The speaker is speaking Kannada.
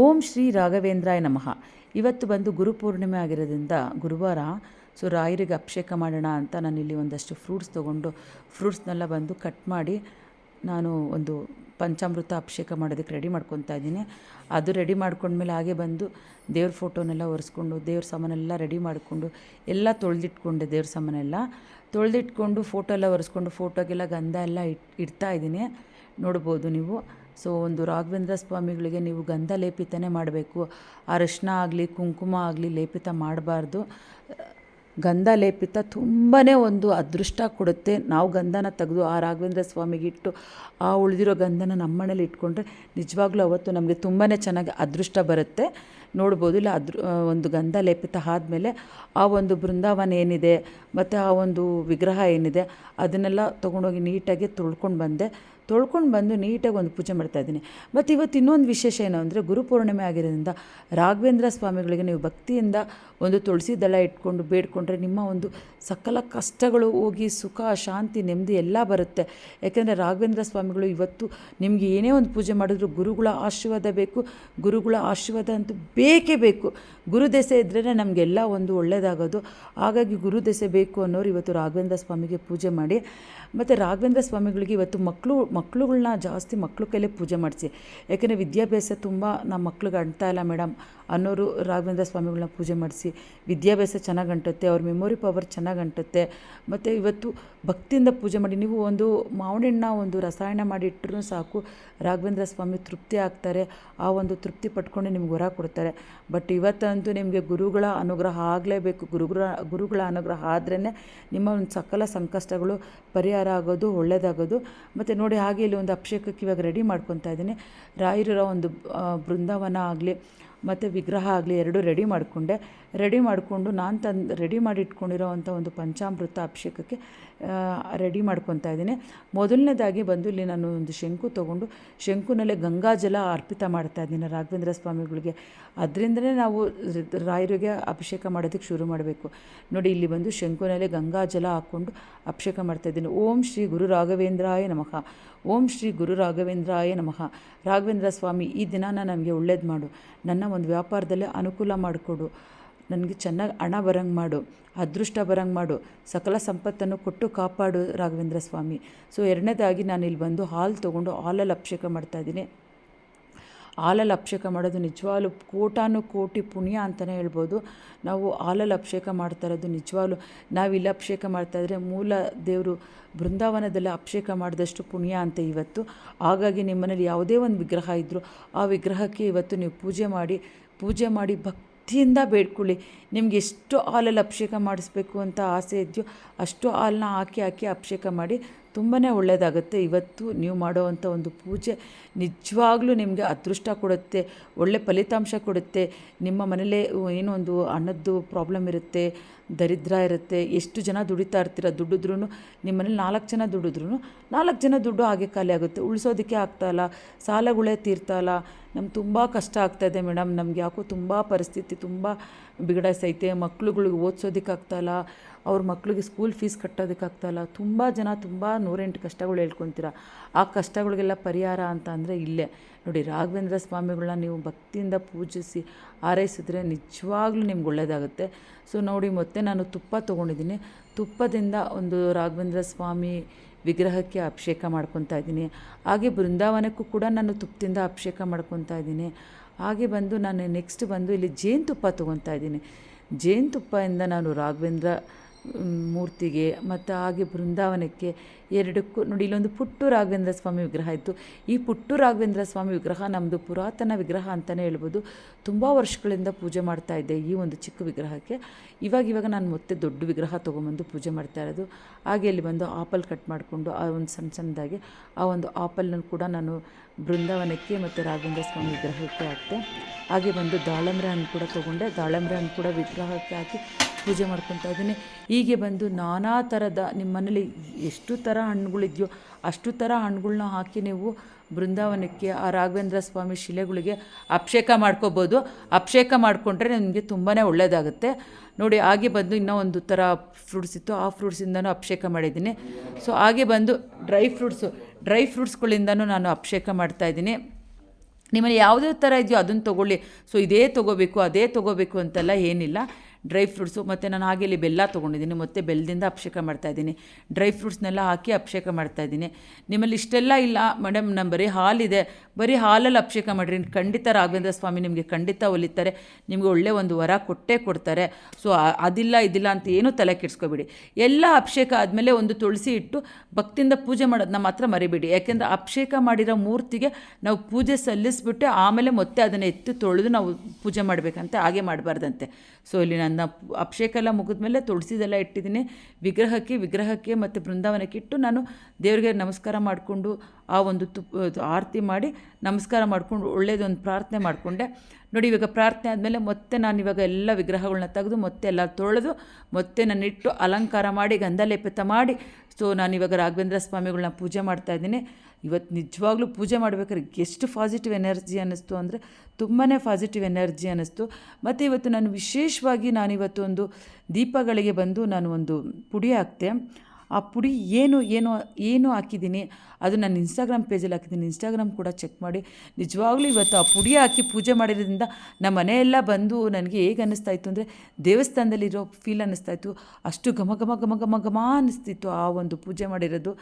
ಓಂ ಶ್ರೀ ರಾಘವೇಂದ್ರಾಯ ನಮಃ. ಇವತ್ತು ಬಂದು ಗುರುಪೂರ್ಣಿಮೆ ಆಗಿರೋದ್ರಿಂದ ಗುರುವಾರ ಸೊ ರಾಯರಿಗೆ ಅಭಿಷೇಕ ಮಾಡೋಣ ಅಂತ ನಾನು ಇಲ್ಲಿ ಒಂದಷ್ಟು ಫ್ರೂಟ್ಸ್ ತೊಗೊಂಡು ಫ್ರೂಟ್ಸ್ನೆಲ್ಲ ಬಂದು ಕಟ್ ಮಾಡಿ ನಾನು ಒಂದು ಪಂಚಾಮೃತ ಅಭಿಷೇಕ ಮಾಡೋದಕ್ಕೆ ರೆಡಿ ಮಾಡ್ಕೊತಾ ಇದ್ದೀನಿ. ಅದು ರೆಡಿ ಮಾಡ್ಕೊಂಡ್ಮೇಲೆ ಹಾಗೆ ಬಂದು ದೇವ್ರ ಫೋಟೋನೆಲ್ಲ ಒರೆಸ್ಕೊಂಡು, ದೇವ್ರ ಸಾಮಾನೆಲ್ಲ ರೆಡಿ ಮಾಡಿಕೊಂಡು, ಎಲ್ಲ ತೊಳೆದಿಟ್ಕೊಂಡೆ ದೇವ್ರ ಸಾಮಾನೆಲ್ಲ. ತೊಳೆದಿಟ್ಕೊಂಡು ಫೋಟೋ ಎಲ್ಲ ಒರೆಸ್ಕೊಂಡು ಫೋಟೋಗೆಲ್ಲ ಗಂಧ ಎಲ್ಲ ಇಟ್, ಇಡ್ತಾ ಇದ್ದೀನಿ. ನೋಡ್ಬೋದು ನೀವು. ಸೊ ಒಂದು ರಾಘವೇಂದ್ರ ಸ್ವಾಮಿಗಳಿಗೆ ನೀವು ಗಂಧ ಲೇಪಿತನೇ ಮಾಡಬೇಕು. ಅರಶಿನ ಆಗಲಿ, ಕುಂಕುಮ ಆಗಲಿ ಲೇಪಿತ ಮಾಡಬಾರ್ದು. ಗಂಧ ಲೇಪಿತ ತುಂಬಾ ಒಂದು ಅದೃಷ್ಟ ಕೊಡುತ್ತೆ. ನಾವು ಗಂಧನ ತೆಗೆದು ಆ ರಾಘವೇಂದ್ರ ಸ್ವಾಮಿಗೆ ಇಟ್ಟು ಆ ಉಳಿದಿರೋ ಗಂಧನ ನಮ್ಮ ಮನೇಲಿ ಇಟ್ಕೊಂಡ್ರೆ ನಿಜವಾಗ್ಲೂ ಅವತ್ತು ನಮಗೆ ತುಂಬಾ ಚೆನ್ನಾಗಿ ಅದೃಷ್ಟ ಬರುತ್ತೆ. ನೋಡ್ಬೋದು, ಇಲ್ಲ ಅದ್ರ ಒಂದು ಗಂಧ ಲೇಪಿತ ಆದಮೇಲೆ ಆ ಒಂದು ಬೃಂದಾವನ ಏನಿದೆ, ಮತ್ತು ಆ ಒಂದು ವಿಗ್ರಹ ಏನಿದೆ, ಅದನ್ನೆಲ್ಲ ತೊಗೊಂಡೋಗಿ ನೀಟಾಗಿ ತೊಳ್ಕೊಂಡು ಬಂದೆ. ತೊಳ್ಕೊಂಡು ಬಂದು ನೀಟಾಗಿ ಒಂದು ಪೂಜೆ ಮಾಡ್ತಾ ಇದ್ದೀನಿ. ಮತ್ತು ಇವತ್ತು ಇನ್ನೊಂದು ವಿಶೇಷ ಏನು ಅಂದರೆ ಗುರುಪೂರ್ಣಿಮೆ ಆಗಿರೋದ್ರಿಂದ ರಾಘವೇಂದ್ರ ಸ್ವಾಮಿಗಳಿಗೆ ನೀವು ಭಕ್ತಿಯಿಂದ ಒಂದು ತುಳಸಿ ದಳ ಇಟ್ಕೊಂಡು ಬೇಡ್ಕೊಂಡ್ರೆ ನಿಮ್ಮ ಒಂದು ಸಕಲ ಕಷ್ಟಗಳು ಹೋಗಿ ಸುಖ, ಶಾಂತಿ, ನೆಮ್ಮದಿ ಎಲ್ಲ ಬರುತ್ತೆ. ಯಾಕೆಂದರೆ ರಾಘವೇಂದ್ರ ಸ್ವಾಮಿಗಳು ಇವತ್ತು ನಿಮಗೆ ಏನೇ ಒಂದು ಪೂಜೆ ಮಾಡಿದ್ರು ಗುರುಗಳ ಆಶೀರ್ವಾದ ಬೇಕು, ಗುರುಗಳ ಆಶೀರ್ವಾದ ಅಂತೂ ಬೇಕೇ ಬೇಕು. ಗುರುದೆಸೆ ಇದ್ರೇ ನಮಗೆಲ್ಲ ಒಂದು ಒಳ್ಳೆಯದಾಗೋದು ಹಾಗಾಗಿ ಗುರುದೆಸೆ ಬೇಕು ಅನ್ನೋರು ಇವತ್ತು ರಾಘವೇಂದ್ರ ಸ್ವಾಮಿಗೆ ಪೂಜೆ ಮಾಡಿ. ಮತ್ತು ರಾಘವೇಂದ್ರ ಸ್ವಾಮಿಗಳಿಗೆ ಇವತ್ತು ಮಕ್ಕಳು ಮಕ್ಕಳುಗಳ್ನ ಜಾಸ್ತಿ ಮಕ್ಕಳು ಕೈಲೇ ಪೂಜೆ ಮಾಡಿಸಿ. ಯಾಕೆಂದರೆ ವಿದ್ಯಾಭ್ಯಾಸ ತುಂಬ ನಮ್ಮ ಮಕ್ಳಿಗೆ ಅಂಟ್ತಾ ಇಲ್ಲ ಮೇಡಮ್ ಅನ್ನೋರು ರಾಘವೇಂದ್ರ ಸ್ವಾಮಿಗಳನ್ನ ಪೂಜೆ ಮಾಡಿಸಿ. ವಿದ್ಯಾಭ್ಯಾಸ ಚೆನ್ನಾಗಿ ಅಂಟುತ್ತೆ ಅವ್ರ ಮೆಮೊರಿ ಪವರ್ ಚೆನ್ನಾಗಿ ಅಂಟುತ್ತೆ ಮತ್ತು ಇವತ್ತು ಭಕ್ತಿಯಿಂದ ಪೂಜೆ ಮಾಡಿ, ನೀವು ಒಂದು ಮಾವಿನಣ್ಣ ಒಂದು ರಸಾಯನ ಮಾಡಿಟ್ರೂ ಸಾಕು, ರಾಘವೇಂದ್ರ ಸ್ವಾಮಿ ತೃಪ್ತಿ ಆಗ್ತಾರೆ, ಆ ಒಂದು ತೃಪ್ತಿ ಪಟ್ಕೊಂಡು ನಿಮ್ಗೆ ಹೊರ ಕೊಡ್ತಾರೆ. ಬಟ್ ಇವತ್ತಂತೂ ನಿಮಗೆ ಗುರುಗಳ ಅನುಗ್ರಹ ಆಗಲೇಬೇಕು. ಗುರುಗಳ ಗುರುಗಳ ಅನುಗ್ರಹ ಆದ್ರೇ ನಿಮ್ಮ ಒಂದು ಸಕಲ ಸಂಕಷ್ಟಗಳು ಪರಿಹಾರ ಆಗೋದು ಒಳ್ಳೆಯದಾಗೋದು ಮತ್ತು ನೋಡಿ ಹಾಗೆ ಇಲ್ಲಿ ಒಂದು ಅಭಿಷೇಕಕ್ಕೆ ಇವಾಗ ರೆಡಿ ಮಾಡ್ಕೊತಾ ಇದ್ದೀನಿ. ರಾಯರ ಒಂದು ಬೃಂದಾವನ ಆಗಲಿ ಮತ್ತು ವಿಗ್ರಹ ಆಗಲಿ ಎರಡೂ ರೆಡಿ ಮಾಡಿಕೊಂಡೆ. ರೆಡಿ ಮಾಡಿಕೊಂಡು ನಾನು ತಂದು ರೆಡಿ ಮಾಡಿ ಒಂದು ಪಂಚಾಮೃತ ಅಭಿಷೇಕಕ್ಕೆ ರೆಡಿ ಮಾಡ್ಕೊತಾ ಇದ್ದೀನಿ. ಮೊದಲನೇದಾಗಿ ಬಂದು ಇಲ್ಲಿ ನಾನು ಒಂದು ಶಂಕು ತೊಗೊಂಡು, ಶಂಕುನಲ್ಲೇ ಗಂಗಾಜಲ ಅರ್ಪಿತ ಮಾಡ್ತಾ ಇದ್ದೀನಿ ರಾಘವೇಂದ್ರ ಸ್ವಾಮಿಗಳಿಗೆ. ಅದರಿಂದಲೇ ನಾವು ರಾಯರಿಗೆ ಅಭಿಷೇಕ ಮಾಡೋದಕ್ಕೆ ಶುರು ಮಾಡಬೇಕು. ನೋಡಿ, ಇಲ್ಲಿ ಬಂದು ಶಂಕುನಲ್ಲೇ ಗಂಗಾಜಲ ಹಾಕ್ಕೊಂಡು ಅಭಿಷೇಕ ಮಾಡ್ತಾ ಇದ್ದೀನಿ. ಓಂ ಶ್ರೀ ಗುರು ರಾಘವೇಂದ್ರಾಯ ನಮಃ. ಓಂ ಶ್ರೀ ಗುರು ರಾಘವೇಂದ್ರಾಯ ನಮಃ. ರಾಘವೇಂದ್ರ ಸ್ವಾಮಿ, ಈ ದಿನಾನ ನನಗೆ ಒಳ್ಳೇದು ಮಾಡು. ನನ್ನ ಒಂದು ವ್ಯಾಪಾರದಲ್ಲೇ ಅನುಕೂಲ ಮಾಡಿಕೊಡು. ನನಗೆ ಚೆನ್ನಾಗಿ ಹಣ ಬರಂಗೆ ಮಾಡು, ಅದೃಷ್ಟ ಬರಂಗೆ ಮಾಡು. ಸಕಲ ಸಂಪತ್ತನ್ನು ಕೊಟ್ಟು ಕಾಪಾಡು ರಾಘವೇಂದ್ರ ಸ್ವಾಮಿ. ಸೊ ಎರಡನೇದಾಗಿ ನಾನು ಇಲ್ಲಿ ಬಂದು ಹಾಲು ತೊಗೊಂಡು ಹಾಲಲ್ಲಿ ಅಭಿಷೇಕ ಮಾಡ್ತಾಯಿದ್ದೀನಿ ಹಾಲಲ್ಲಿ ಅಭಿಷೇಕ ಮಾಡೋದು ನಿಜವಾಗ್ಲೂ ಕೋಟಾನು ಕೋಟಿ ಪುಣ್ಯ ಅಂತಲೇ ಹೇಳ್ಬೋದು. ನಾವು ಹಾಲಲ್ಲಿ ಅಭಿಷೇಕ ಮಾಡ್ತಾ ಇರೋದು ನಾವು ನಾವಿಲ್ಲಿ ಅಭಿಷೇಕ ಮಾಡ್ತಾಯಿದ್ರೆ ಮೂಲ ದೇವರು ಬೃಂದಾವನದಲ್ಲಿ ಅಭಿಷೇಕ ಮಾಡಿದಷ್ಟು ಪುಣ್ಯ ಅಂತ ಇವತ್ತು. ಹಾಗಾಗಿ ನಿಮ್ಮನೇಲಿ ಯಾವುದೇ ಒಂದು ವಿಗ್ರಹ ಇದ್ದರೂ ಆ ವಿಗ್ರಹಕ್ಕೆ ಇವತ್ತು ನೀವು ಪೂಜೆ ಮಾಡಿ ಪೂಜೆ ಮಾಡಿ ಭಕ್ತಿಯಿಂದ ಬೇಡ್ಕೊಳ್ಳಿ. ನಿಮ್ಗೆ ಎಷ್ಟು ಹಾಲಲ್ಲಿ ಅಭಿಷೇಕ ಮಾಡಿಸ್ಬೇಕು ಅಂತ ಆಸೆ ಇದೆಯೋ ಅಷ್ಟು ಹಾಲನ್ನ ಹಾಕಿ ಹಾಕಿ ಅಭಿಷೇಕ ಮಾಡಿ ತುಂಬಾ ಒಳ್ಳೆಯದಾಗುತ್ತೆ ಇವತ್ತು ನೀವು ಮಾಡೋವಂಥ ಒಂದು ಪೂಜೆ ನಿಜವಾಗ್ಲೂ ನಿಮಗೆ ಅದೃಷ್ಟ ಕೊಡುತ್ತೆ, ಒಳ್ಳೆ ಫಲಿತಾಂಶ ಕೊಡುತ್ತೆ. ನಿಮ್ಮ ಮನೇಲೇ ಏನೋ ಒಂದು ಹಣದ್ದು ಪ್ರಾಬ್ಲಮ್ ಇರುತ್ತೆ, ದರಿದ್ರ ಇರುತ್ತೆ, ಎಷ್ಟು ಜನ ದುಡಿತಾ ಇರ್ತೀರ ದುಡಿದ್ರೂ ನಿಮ್ಮ ಮನೇಲಿ ನಾಲ್ಕು ಜನ ದುಡಿದ್ರೂ ನಾಲ್ಕು ಜನ ದುಡ್ಡು ಹಾಗೆ ಖಾಲಿ ಆಗುತ್ತೆ. ಉಳಿಸೋದಕ್ಕೆ ಆಗ್ತಾಯಿಲ್ಲ ಸಾಲಗಳೇ ತೀರ್ತಾಯಿಲ್ಲ ನಮ್ಗೆ ತುಂಬ ಕಷ್ಟ ಆಗ್ತಾಯಿದೆ ಮೇಡಮ್. ನಮ್ಗೆ ಯಾಕೋ ತುಂಬ ಪರಿಸ್ಥಿತಿ ತುಂಬ ಬಿಗಡಾಯಿಸೈತೆ ಮಕ್ಳುಗಳಿಗೆ ಓದಿಸೋದಕ್ಕಾಗ್ತಾಯಿಲ್ಲ ಅವ್ರ ಮಕ್ಳಿಗೆ ಸ್ಕೂಲ್ ಫೀಸ್ ಕಟ್ಟೋದಕ್ಕಾಗ್ತಾಯಿಲ್ಲ ತುಂಬ ಜನ ತುಂಬ ನೂರೆಂಟು ಕಷ್ಟಗಳು ಹೇಳ್ಕೊತೀರ? ಆ ಕಷ್ಟಗಳಿಗೆಲ್ಲ ಪರಿಹಾರ ಅಂತ ಅಂದರೆ ಇಲ್ಲೇ. ನೋಡಿ, ರಾಘವೇಂದ್ರ ಸ್ವಾಮಿಗಳನ್ನ ನೀವು ಭಕ್ತಿಯಿಂದ ಪೂಜಿಸಿ ಆರೈಸಿದ್ರೆ ನಿಜವಾಗ್ಲೂ ನಿಮ್ಗೆ ಒಳ್ಳೆಯದಾಗುತ್ತೆ ಸೊ ನೋಡಿ, ಮತ್ತೆ ನಾನು ತುಪ್ಪ ತೊಗೊಂಡಿದ್ದೀನಿ. ತುಪ್ಪದಿಂದ ಒಂದು ರಾಘವೇಂದ್ರ ಸ್ವಾಮಿ ವಿಗ್ರಹಕ್ಕೆ ಅಭಿಷೇಕ ಮಾಡ್ಕೊತಾ ಇದ್ದೀನಿ. ಹಾಗೆ ಬೃಂದಾವನಕ್ಕೂ ಕೂಡ ನಾನು ತುಪ್ಪದಿಂದ ಅಭಿಷೇಕ ಮಾಡ್ಕೊತಾ ಇದ್ದೀನಿ. ಹಾಗೆ ಬಂದು ನಾನು ನೆಕ್ಸ್ಟ್ ಬಂದು ಇಲ್ಲಿ ಜೇನುತುಪ್ಪ ತೊಗೊತಾ ಇದ್ದೀನಿ. ಜೇನುತುಪ್ಪದಿಂದ ನಾನು ರಾಘವೇಂದ್ರ ಮೂರ್ತಿಗೆ, ಮತ್ತು ಹಾಗೆ ಬೃಂದಾವನಕ್ಕೆ ಎರಡಕ್ಕೂ ನೋಡಿ ಇಲ್ಲೊಂದು ಪುಟ್ಟು ರಾಘವೇಂದ್ರ ಸ್ವಾಮಿ ವಿಗ್ರಹ ಇತ್ತು. ಈ ಪುಟ್ಟು ರಾಘವೇಂದ್ರ ಸ್ವಾಮಿ ವಿಗ್ರಹ ನಮ್ಮದು ಪುರಾತನ ವಿಗ್ರಹ ಅಂತಲೇ ಹೇಳ್ಬೋದು. ತುಂಬ ವರ್ಷಗಳಿಂದ ಪೂಜೆ ಮಾಡ್ತಾ ಇದ್ದೆ ಈ ಒಂದು ಚಿಕ್ಕ ವಿಗ್ರಹಕ್ಕೆ. ಇವಾಗ ಇವಾಗ ನಾನು ಮತ್ತೆ ದೊಡ್ಡ ವಿಗ್ರಹ ತೊಗೊಂಬಂದು ಪೂಜೆ ಮಾಡ್ತಾ ಇರೋದು. ಹಾಗೆ ಇಲ್ಲಿ ಬಂದು ಆಪಲ್ ಕಟ್ ಮಾಡಿಕೊಂಡು ಆ ಒಂದು ಸಣ್ಣ ಸಣ್ಣದಾಗಿ ಆ ಒಂದು ಆಪಲ್ನ ಕೂಡ ನಾನು ಬೃಂದಾವನಕ್ಕೆ ಮತ್ತು ರಾಘವೇಂದ್ರ ಸ್ವಾಮಿ ವಿಗ್ರಹಕ್ಕೆ ಹಾಕ್ತೆ ಹಾಗೆ ಬಂದು ದಾಳಂಬ್ರೆ ಹಣ್ಣು ಕೂಡ ತೊಗೊಂಡೆ. ದಾಳಂಬ್ರೆ ಹಣ್ಣು ಕೂಡ ವಿಗ್ರಹಕ್ಕೆ ಹಾಕಿ ಪೂಜೆ ಮಾಡ್ಕೊತಾ ಇದ್ದೀನಿ. ಹೀಗೆ ಬಂದು ನಾನಾ ಥರದ ನಿಮ್ಮ ಮನೇಲಿ ಎಷ್ಟು ಥರ ಹಣ್ಣುಗಳಿದೆಯೋ ಅಷ್ಟು ಥರ ಹಣ್ಣುಗಳನ್ನ ಹಾಕಿ ನೀವು ಬೃಂದಾವನಕ್ಕೆ, ಆ ರಾಘವೇಂದ್ರ ಸ್ವಾಮಿ ಶಿಲೆಗಳಿಗೆ ಅಭಿಷೇಕ ಮಾಡ್ಕೋಬೋದು. ಅಭಿಷೇಕ ಮಾಡಿಕೊಂಡ್ರೆ ನಿಮಗೆ ತುಂಬಾ ಒಳ್ಳೆಯದಾಗುತ್ತೆ ನೋಡಿ, ಹಾಗೆ ಬಂದು ಇನ್ನೂ ಒಂದು ಥರ ಫ್ರೂಟ್ಸ್ ಇತ್ತು. ಆ ಫ್ರೂಟ್ಸಿಂದನೂ ಅಭಿಷೇಕ ಮಾಡಿದ್ದೀನಿ. ಸೊ, ಹಾಗೆ ಬಂದು ಡ್ರೈ ಫ್ರೂಟ್ಸು. ಡ್ರೈ ಫ್ರೂಟ್ಸ್ಗಳಿಂದನೂ ನಾನು ಅಭಿಷೇಕ ಮಾಡ್ತಾಯಿದ್ದೀನಿ ನಿಮ್ಮಲ್ಲಿ ಯಾವುದೇ ಥರ ಇದೆಯೋ ಅದನ್ನು ತೊಗೊಳ್ಳಿ. ಸೊ, ಇದೇ ತೊಗೋಬೇಕು, ಅದೇ ತೊಗೋಬೇಕು ಅಂತೆಲ್ಲ ಏನಿಲ್ಲ. ಡ್ರೈ ಫ್ರೂಟ್ಸು, ಮತ್ತು ನಾನು ಹಾಗೆ ಇಲ್ಲಿ ಬೆಲ್ಲ ತೊಗೊಂಡಿದ್ದೀನಿ, ಮತ್ತು ಬೆಲ್ಲದಿಂದ ಅಭಿಷೇಕ ಮಾಡ್ತಾಯಿದ್ದೀನಿ ಡ್ರೈ ಫ್ರೂಟ್ಸ್ನೆಲ್ಲ ಹಾಕಿ ಅಭಿಷೇಕ ಮಾಡ್ತಾಯಿದ್ದೀನಿ ನಿಮ್ಮಲ್ಲಿ ಇಷ್ಟೆಲ್ಲ ಇಲ್ಲ, ಮೇಡಮ್ ನಮ್ಮ ಬರೀ ಹಾಲಿದೆ. ಬರೀ ಹಾಲಲ್ಲಿ ಅಭಿಷೇಕ ಮಾಡಿರಿ. ಖಂಡಿತ ರಾಘವೇಂದ್ರ ಸ್ವಾಮಿ ನಿಮಗೆ ಖಂಡಿತ ಒಲಿತಾರೆ. ನಿಮಗೆ ಒಳ್ಳೆ ಒಂದು ವರ ಕೊಟ್ಟೇ ಕೊಡ್ತಾರೆ. ಸೊ ಅದಿಲ್ಲ, ಇದಿಲ್ಲ ಅಂತ ಏನೂ ತಲೆ ಕೆಡಿಸ್ಕೋಬೇಡಿ. ಎಲ್ಲ ಅಭಿಷೇಕ ಆದಮೇಲೆ ಒಂದು ತುಳಸಿ ಇಟ್ಟು ಭಕ್ತಿಯಿಂದ ಪೂಜೆ ಮಾಡೋದು ನಮ್ಮ ಹತ್ರ ಮರಿಬೇಡಿ. ಯಾಕೆಂದರೆ ಅಭಿಷೇಕ ಮಾಡಿರೋ ಮೂರ್ತಿಗೆ ನಾವು ಪೂಜೆ ಸಲ್ಲಿಸ್ಬಿಟ್ಟು ಆಮೇಲೆ ಮತ್ತೆ ಅದನ್ನು ಎತ್ತಿ ತೊಳೆದು ನಾವು ಪೂಜೆ ಮಾಡಬೇಕಂತೆ, ಹಾಗೆ ಮಾಡಬಾರ್ದಂತೆ. ಸೊ, ಇಲ್ಲಿ ನನ್ನ ಅಭಿಷೇಕ ಎಲ್ಲ ಮುಗಿದ್ಮೇಲೆ ತುಳಸಿದೆಲ್ಲ ಇಟ್ಟಿದ್ದೀನಿ. ವಿಗ್ರಹಕ್ಕೆ ವಿಗ್ರಹಕ್ಕೆ ಮತ್ತು ಬೃಂದಾವನಕ್ಕೆ ಇಟ್ಟು ನಾನು ದೇವರಿಗೆ ನಮಸ್ಕಾರ ಮಾಡಿಕೊಂಡು ಆ ಒಂದು ತುಪ್ಪ ಆರತಿ ಮಾಡಿ ನಮಸ್ಕಾರ ಮಾಡಿಕೊಂಡು ಒಳ್ಳೇದೊಂದು ಪ್ರಾರ್ಥನೆ ಮಾಡಿಕೊಂಡೆ. ನೋಡಿ, ಇವಾಗ ಪ್ರಾರ್ಥನೆ ಆದಮೇಲೆ ಮತ್ತೆ ನಾನು ಇವಾಗ ಎಲ್ಲ ವಿಗ್ರಹಗಳನ್ನ ತೆಗೆದು ಮತ್ತೆ ಎಲ್ಲ ತೊಳೆದು ಮತ್ತೆ ನಾನು ಇಟ್ಟು ಅಲಂಕಾರ ಮಾಡಿ ಗಂಧಲೇಪಿತ ಮಾಡಿ ಸೊ ನಾನು ಇವಾಗ ರಾಘವೇಂದ್ರ ಸ್ವಾಮಿಗಳನ್ನ ಪೂಜೆ ಮಾಡ್ತಾ ಇದ್ದೀನಿ. ಇವತ್ತು ನಿಜವಾಗ್ಲೂ ಪೂಜೆ ಮಾಡ್ಬೇಕಾದ್ರೆ ಎಷ್ಟು ಪಾಸಿಟಿವ್ ಎನರ್ಜಿ ಅನ್ನಿಸ್ತು ಅಂದರೆ ತುಂಬಾ ಪಾಸಿಟಿವ್ ಎನರ್ಜಿ ಅನ್ನಿಸ್ತು. ಮತ್ತು ಇವತ್ತು ನಾನು ವಿಶೇಷವಾಗಿ ನಾನಿವತ್ತು ಒಂದು ದೀಪಗಳಿಗೆ ಬಂದು ನಾನು ಒಂದು ಪುಡಿ ಹಾಕ್ತೆ. ಆ ಪುಡಿ ಏನು ಏನು ಏನು ಹಾಕಿದ್ದೀನಿ, ಅದು ನಾನು ಇನ್ಸ್ಟಾಗ್ರಾಮ್ ಪೇಜಲ್ಲಿ ಹಾಕಿದ್ದೀನಿ. ಇನ್ಸ್ಟಾಗ್ರಾಮ್ ಕೂಡ ಚೆಕ್ ಮಾಡಿ. ನಿಜವಾಗ್ಲೂ ಇವತ್ತು ಆ ಪುಡಿ ಹಾಕಿ ಪೂಜೆ ಮಾಡಿರೋದ್ರಿಂದ ನಮ್ಮ ಮನೆಯೆಲ್ಲ ಬಂದು ನನಗೆ ಹೇಗೆ ಅನ್ನಿಸ್ತಾ ಇತ್ತು ಅಂದರೆ ದೇವಸ್ಥಾನದಲ್ಲಿರೋ ಫೀಲ್ ಅನ್ನಿಸ್ತಾ ಇತ್ತು ಅಷ್ಟು ಘಮ ಘಮ ಘಮ ಘಮ ಘಮ ಅನ್ನಿಸ್ತಿತ್ತು ಆ ಒಂದು ಪೂಜೆ ಮಾಡಿರೋದು.